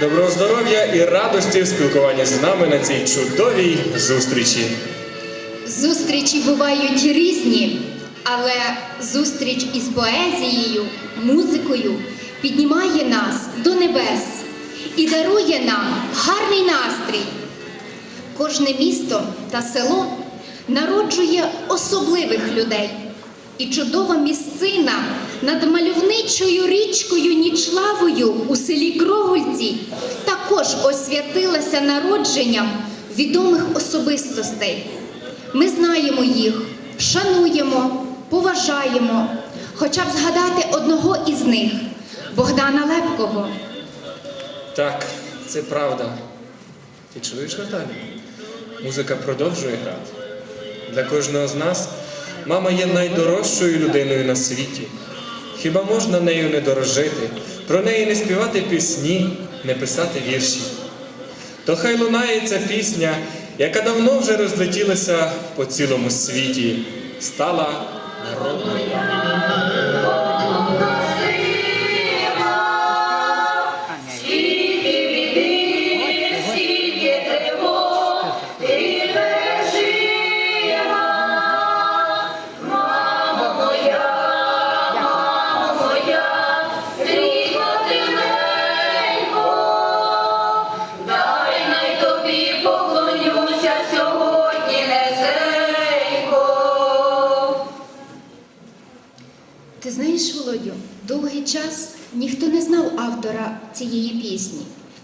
Доброго здоров'я і радості в спілкуванні з нами на цій чудовій зустрічі. Зустрічі бувають різні, але зустріч із поезією, музикою піднімає нас до небес і дарує нам гарний настрій. Кожне місто та село народжує особливих людей. І чудова місцина над мальовничою річкою Нічлавою у селі Крогульці також освятилася народженням відомих особистостей. Ми знаємо їх, шануємо, поважаємо, хоча б згадати одного із них Богдана Лепкого. Так, це правда. Ти чуєш, Наталя? Музика продовжує грати. Для кожного з нас мама є найдорожчою людиною на світі. Хіба можна нею не дорожити, про неї не співати пісні, не писати вірші? То хай лунає ця пісня, яка давно вже розлетілася по цілому світі, стала народною. Час ніхто не знав автора цієї пісні,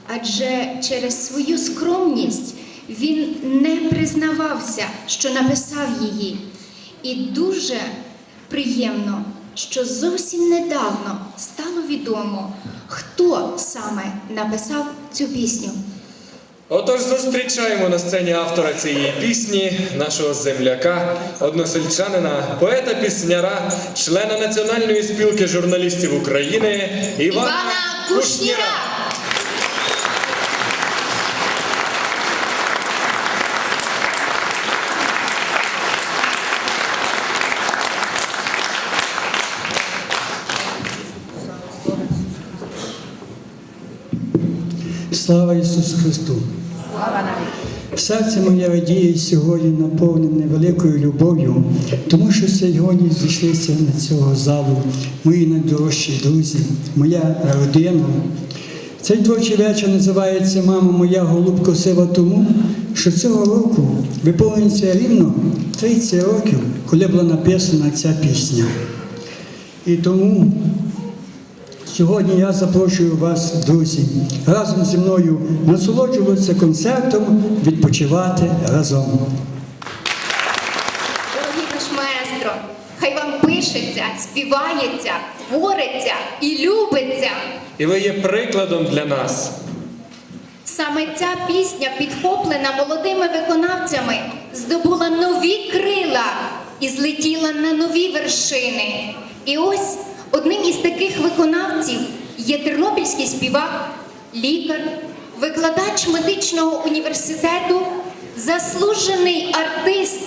адже через свою скромність він не признавався, що написав її. І дуже приємно, що зовсім недавно стало відомо, хто саме написав цю пісню. Отож, зустрічаємо на сцені автора цієї пісні, нашого земляка, односельчанина, поета-пісняра, члена Національної спілки журналістів України Івана, Івана Кушніра! Слава Ісусу Христу! Серце моє радіє сьогодні наповнене великою любов'ю, тому що сьогодні зійшлися на цього залу мої найдорожчі друзі, моя родина. Цей творчий вечір називається Мама моя голубко сива тому, що цього року виповнюється рівно 30 років, коли була написана ця пісня. І тому Сьогодні я запрошую вас, друзі, разом зі мною насолоджуватися концертом, відпочивати разом. Дорогий наш маестро, хай вам пишеться, співається, твориться і любиться. І ви є прикладом для нас. Саме ця пісня, підхоплена молодими виконавцями, здобула нові крила і злетіла на нові вершини. І ось одним із таких виконавців є тернопільський співак, лікар, викладач медичного університету, заслужений артист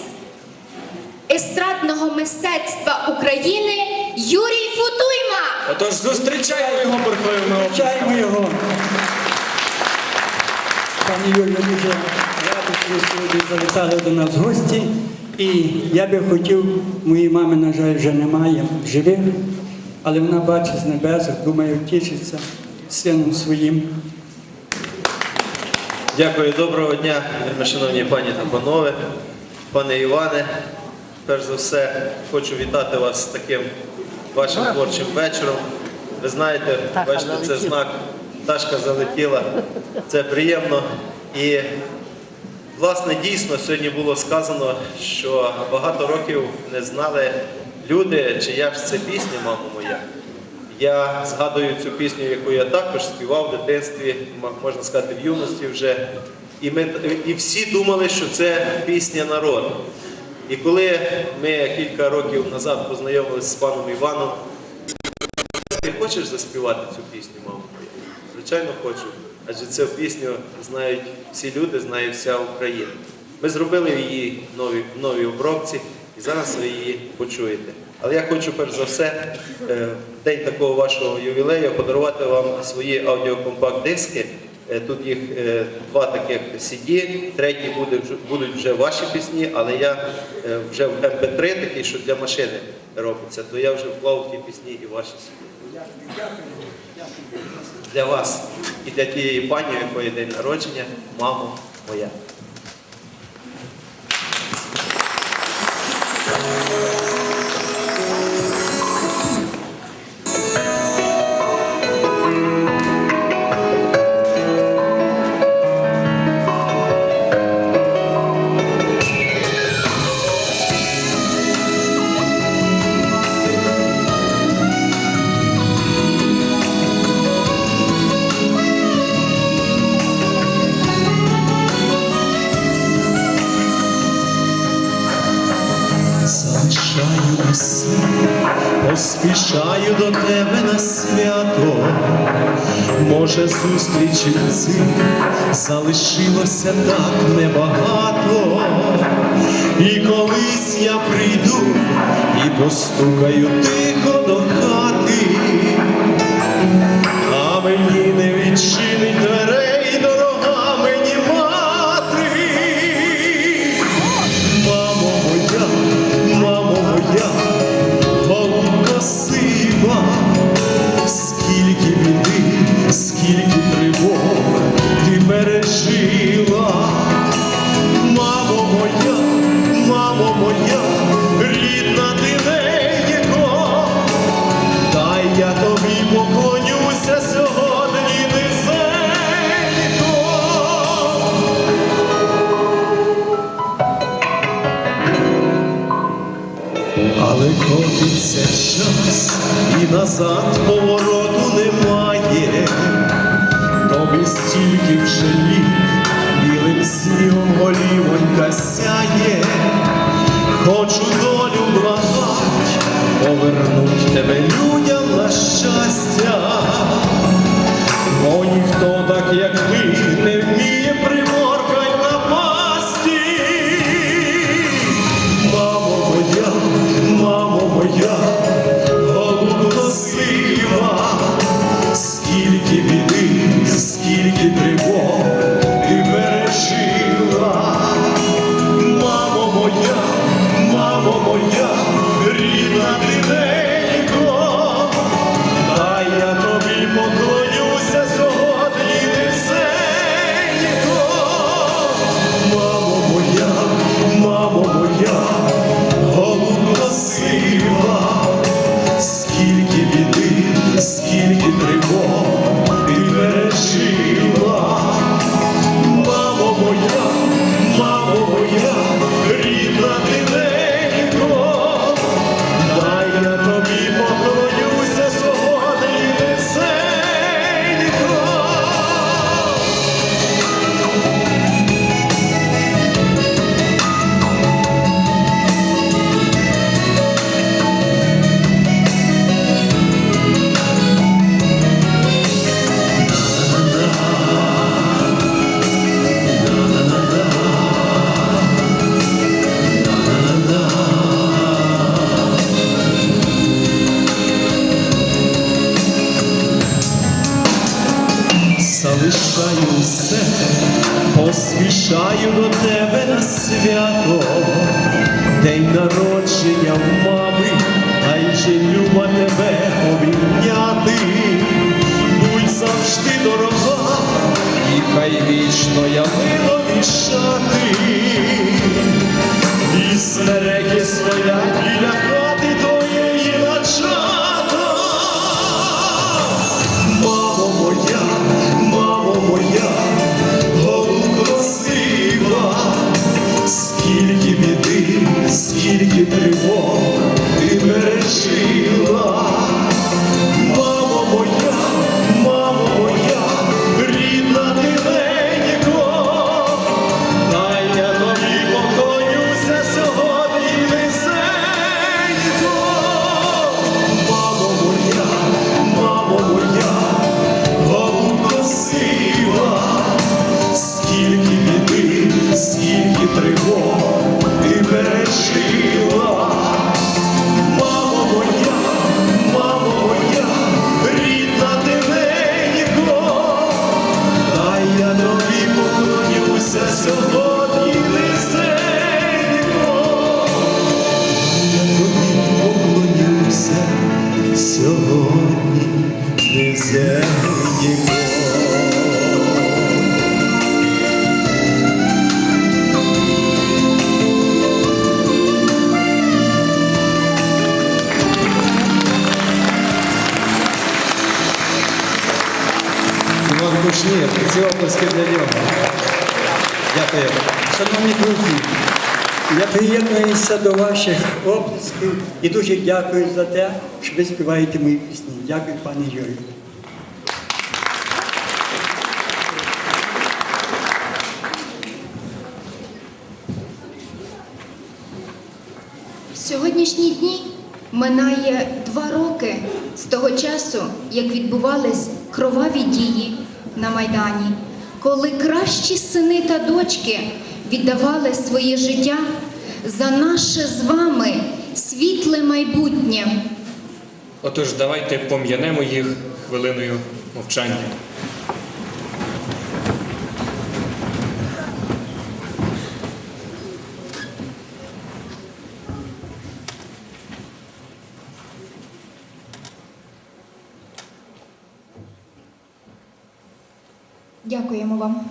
естрадного мистецтва України Юрій Футуйма. Отож, зустрічаємо його бурхливими обласками. Чаємо його. Пані Юлію, дуже радий, що ви сьогодні завітали до нас в гості. І я би хотів, моєї мами, на жаль, вже немає живих, але вона бачить з небес, думаю, тішиться сином своїм. Дякую, доброго дня, шановні пані та панове, пане Іване. Перш за все, хочу вітати вас з таким вашим творчим вечором. Ви знаєте, бачите, це знак пташка залетіла. Це приємно. І, власне, дійсно сьогодні було сказано, що багато років не знали люди, чия ж це пісня, мамо моя. Я згадую цю пісню, яку я також співав в дитинстві, можна сказати, в юності вже. І, ми, і всі думали, що це пісня народу. І коли ми кілька років назад познайомилися з паном Іваном, ти хочеш заспівати цю пісню, мамо? моя?» Звичайно, хочу. Адже цю пісню знають всі люди, знає вся Україна. Ми зробили її в новій, обробці, і зараз ви її почуєте. Але я хочу перш за все е, день такого вашого ювілею подарувати вам свої аудіокомпакт-диски. Е, Тут їх е, два таких CD, третій буде, будуть вже ваші пісні, але я вже в MP3 такий, що для машини робиться, то я вже вклав ті пісні і ваші сюди. Для вас і для тієї пані, якої день народження, мамо моя. Тебе на свято. Може, зустрічі цих залишилося так небагато. І колись я прийду і постукаю тихо котиться час і назад повороту немає, тобі стільки вже літ, білим снігом голівонька сяє, хочу долю благать, повернуть тебе людям на щастя, бо ніхто так, як ти, не вміє приморкать пережила. Мамо Ці оплески для нього. Дякую. Шановні друзі, я приєднуюся до ваших оплесків і дуже дякую за те, що ви співаєте мої пісні. Дякую, пане Юрію. В сьогоднішні дні минає два роки з того часу, як відбувались кроваві дії на Майдані, коли кращі сини та дочки віддавали своє життя за наше з вами світле майбутнє. Отож, давайте пом'янемо їх хвилиною мовчання. Дякуємо вам.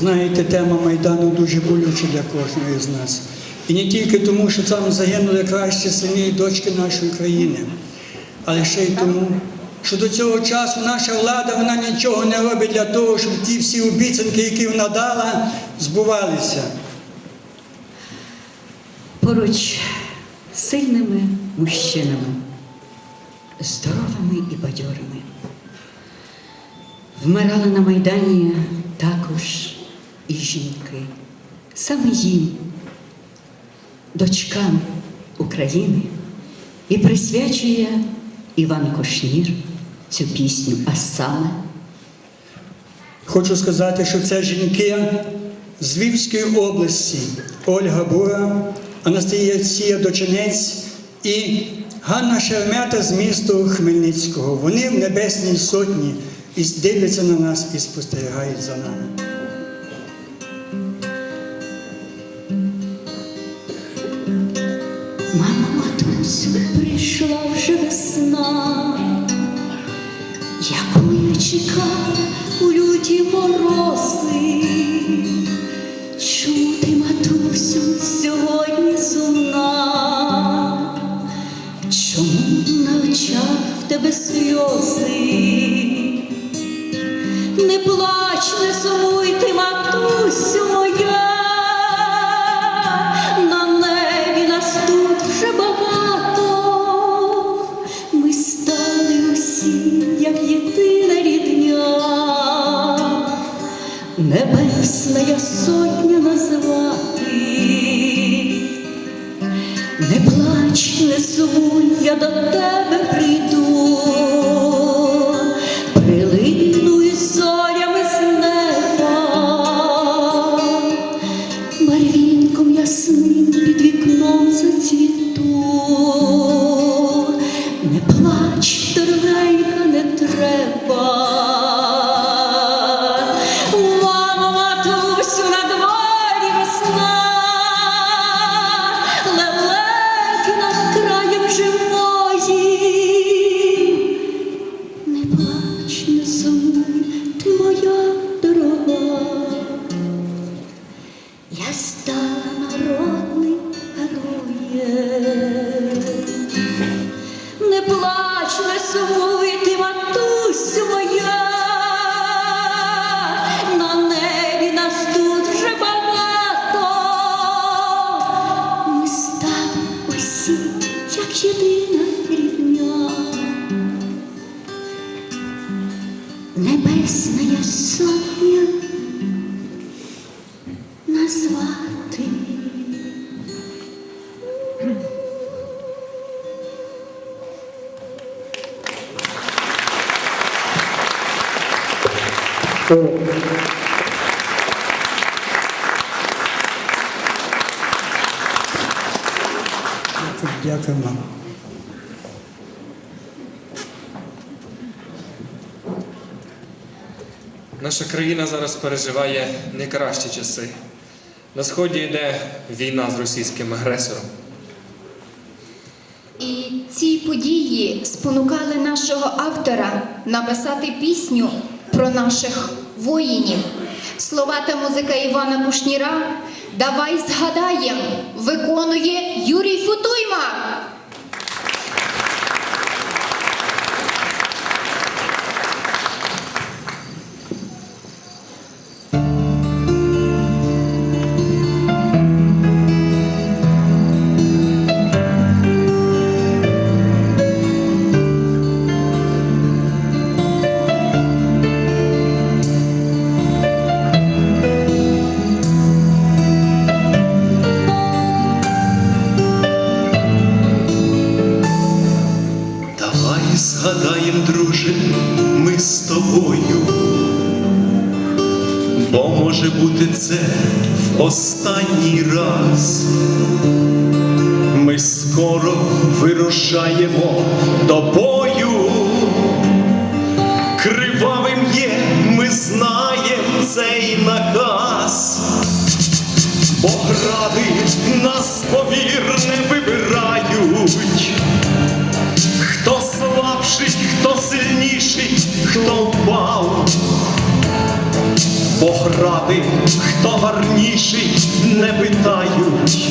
Знаєте, тема Майдану дуже болюча для кожного з нас. І не тільки тому, що там загинули кращі сини і дочки нашої країни, але ще й тому, що до цього часу наша влада вона нічого не робить для того, щоб ті всі обіцянки, які вона дала, збувалися. поруч з сильними мужчинами, здоровими і бадьорими. Вмирали на Майдані також і жінки, саме їм, дочкам України, і присвячує Іван Кошнір цю пісню, а саме Хочу сказати, що це жінки з Львівської області Ольга Бура, Анастасія Дочинець і Ганна Шермета з міста Хмельницького. Вони в Небесній Сотні і дивляться на нас і спостерігають за нами. Весна, яку я чекала у люті морози. Чому ти, матусю, сьогодні сумна? Чому на очах в тебе сльози? Не плач, не сумуй небесна я сотня назвати. Не плач, не сумуй, я до тебе прийду, прилину із зорями з неба, марвінком ясним Небесна я сотня назвати. Дякую вам. Наша країна зараз переживає не кращі часи. На сході йде війна з російським агресором. І ці події спонукали нашого автора написати пісню про наших воїнів. Слова та музика Івана Кушніра Давай згадаєм виконує Юрій Футуйма. Останній раз. Ми скоро вирушаємо до бою. Кривавим є, ми знаємо цей наказ. Бо гради нас Бог ради, хто гарніший, не питають.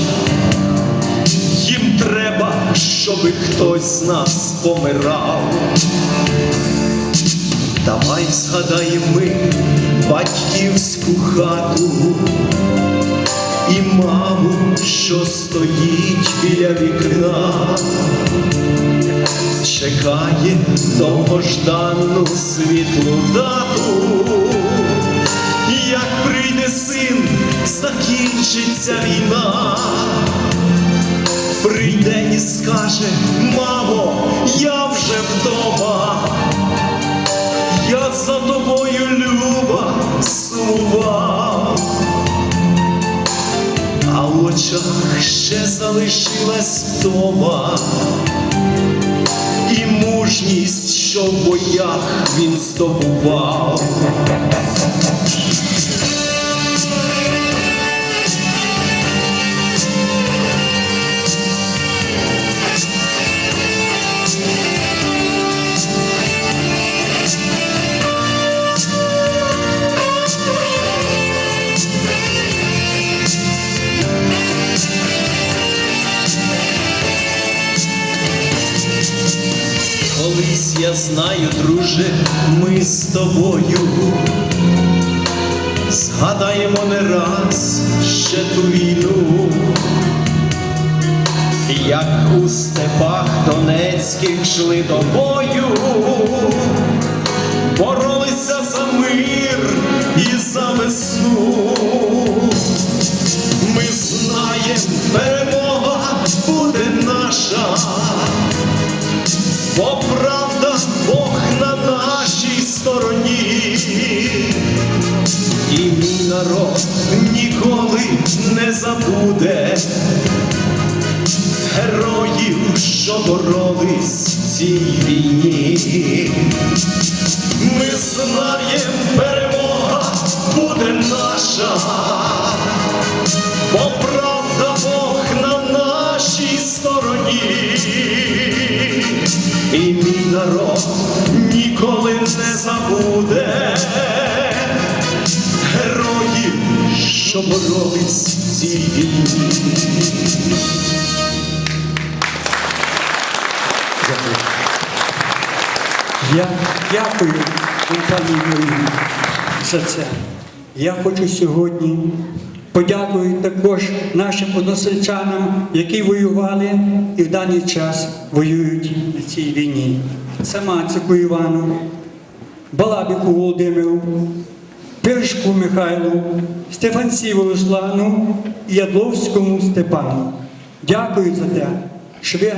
Їм треба, щоби хтось з нас помирав. Давай згадаємо ми батьківську хату і маму, що стоїть біля вікна чекає довгожданну світлу дату. Син, закінчиться війна, прийде і скаже, мамо, я вже вдома, я за тобою люба сумував, а в очах ще залишилась вдома. І мужність, що в боях він здобував. Колись я знаю, друже, ми з тобою згадаємо не раз ще ту війну, як у степах Донецьких йшли до бою, боролися за мир і за весну. Ми знаємо, Бо правда Бог на нашій стороні, і мій народ ніколи не забуде героїв, що боролись в цій війні. Ми знаєм, перемога буде наша, що боролись в цій війні. Я дякую пані Юрію за це. Я хочу сьогодні подякувати також нашим односельчанам, які воювали і в даний час воюють на цій війні. Самацику Івану, Балабіку Володимиру, Пиршку Михайлу, Стефанціву Руслану і Ядловському Степану. Дякую за те, що ви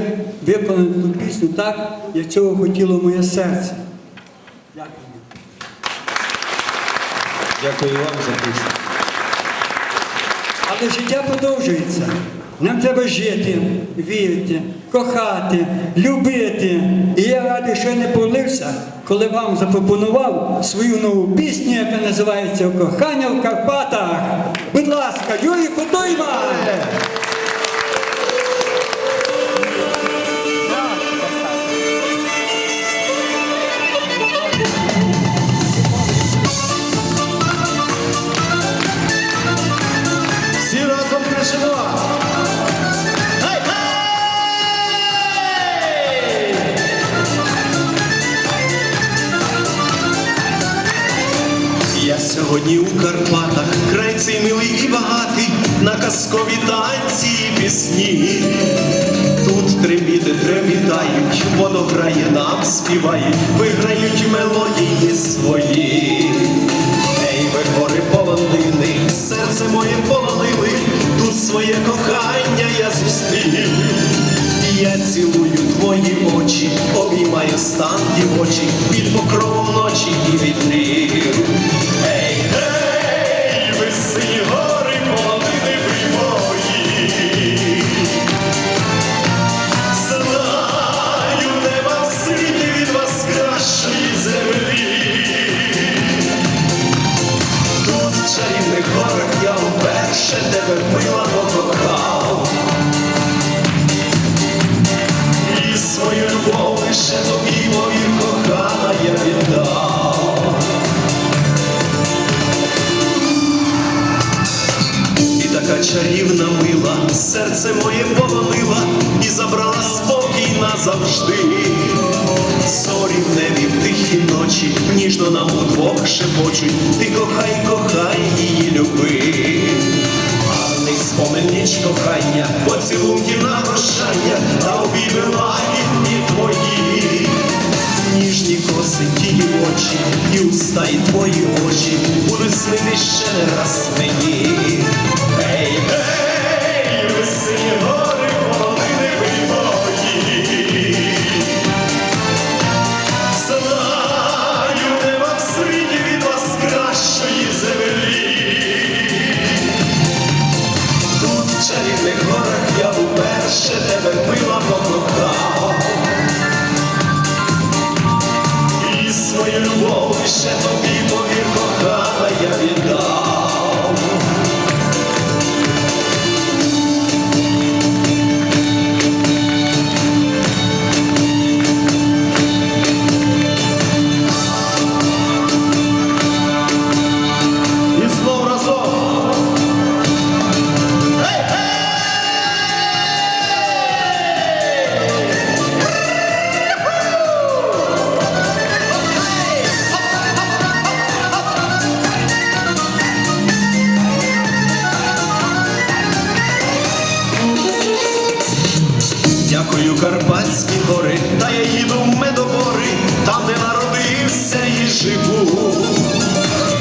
виконали ту пісню так, як цього хотіло моє серце. Дякую. Дякую вам за пісню. Але життя продовжується. Нам треба жити, вірити, кохати, любити. І я радий, що я не помилився, коли вам запропонував свою нову пісню, яка називається Кохання в Карпатах. Будь ласка, Юрій Фотойма! Сьогодні у Карпатах край цей милий і багатий на казкові танці і пісні. Тут треміти тремітають, воно грає нам, співають, виграють мелодії свої. Ей, ви гори полонини, серце моє полонили, тут своє кохання я зустрів. Я цілую твої очі, обіймаю стан дівочий під покровом ночі і вітрів. Ей, Дякую, Карпатські гори, та я їду в медобори, там, де народився і живу.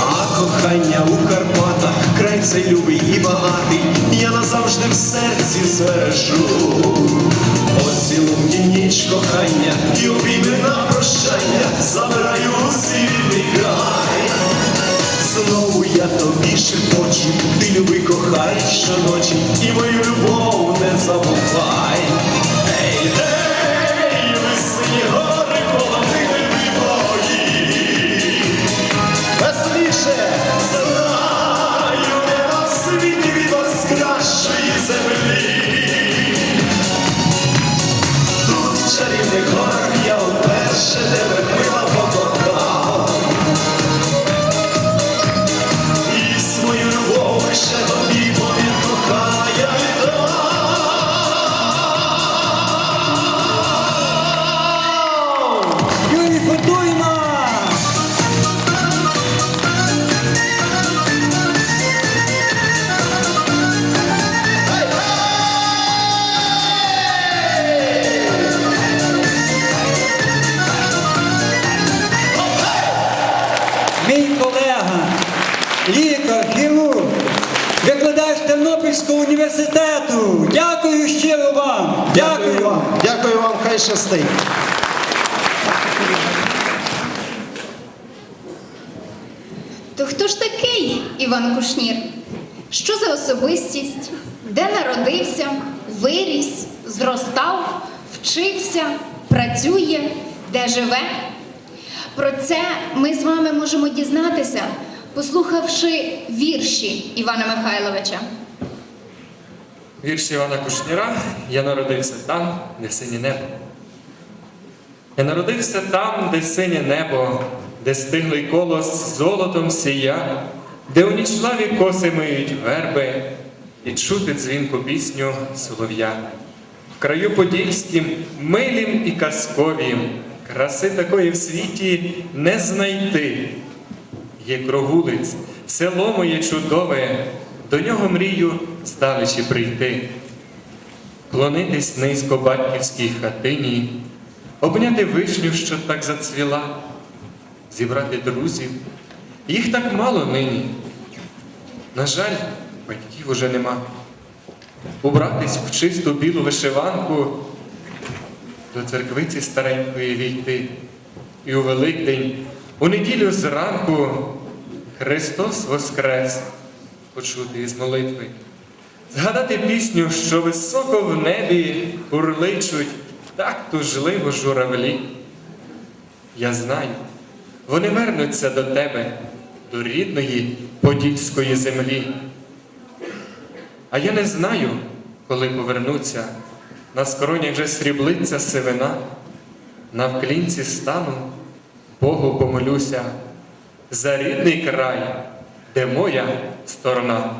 А кохання у Карпатах, край цей любий і багатий, я назавжди в серці збережу. Поцілунки ніч кохання і обійми на прощання, забираю у свій край. Знову я тобі шепочу, ти люби кохай щоночі, і мою любов не забувай. Зростав, вчився, працює, де живе? Про це ми з вами можемо дізнатися, послухавши вірші Івана Михайловича. Вірш Івана Кушніра Я народився там, де синє небо. Я народився там, де синє небо, де стиглий колос золотом сія, де у нічлаві коси миють верби, і чути дзвінку пісню солов'я. Краю подільським, милім і казковім, краси такої в світі не знайти. Є кругулиць, село моє чудове, до нього мрію здалечі прийти, клонитись низько батьківській хатині, обняти вишню, що так зацвіла, зібрати друзів. Їх так мало нині. На жаль, батьків уже нема. Убратись в чисту білу вишиванку, до церквиці старенької війти. І у Великдень, у неділю зранку Христос Воскрес почути із молитви. Згадати пісню, що високо в небі бурличуть так тужливо журавлі. Я знаю, вони вернуться до тебе, до рідної подільської землі. А я не знаю, коли повернуться, на скронях вже сріблиться сивина, на вклінці стану, Богу помолюся, за рідний край, де моя сторона.